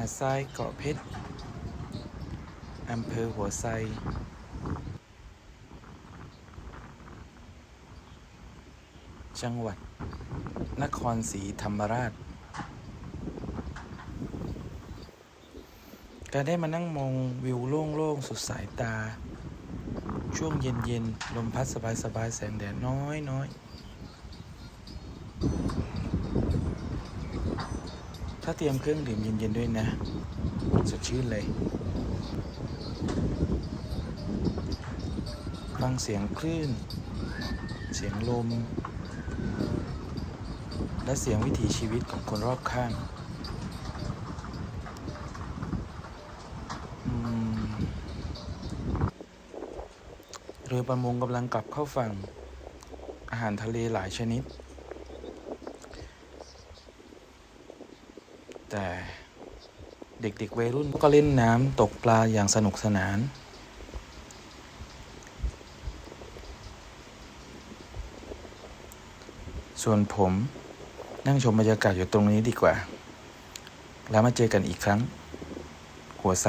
าดทรายเกาะเพชร อำเภอหัวไซจังหวัด นครศรีธรรมราช การได้มานั่งมองวิวโล่งๆ สุดสายตา ช่วงเย็นๆ ลมพัดสบายๆ แสงแดดน้อยๆ ถ้าเตรียมเครื่องดื่มเย็นๆด้วยนะ สดชื่นเลย ฟังเสียงคลื่น เสียงลม และเสียงวิถีชีวิตของคนรอบข้างเรือประมงกำลังกลับเข้าฝั่ง อาหารทะเลหลายชนิด แต่เด็กๆวัยรุ่นก็เล่นน้ำตกปลาอย่างสนุกสนาน ส่วนผมนั่งชมบรรยากาศอยู่ตรงนี้ดีกว่า แล้วมาเจอกันอีกครั้ง หัวใส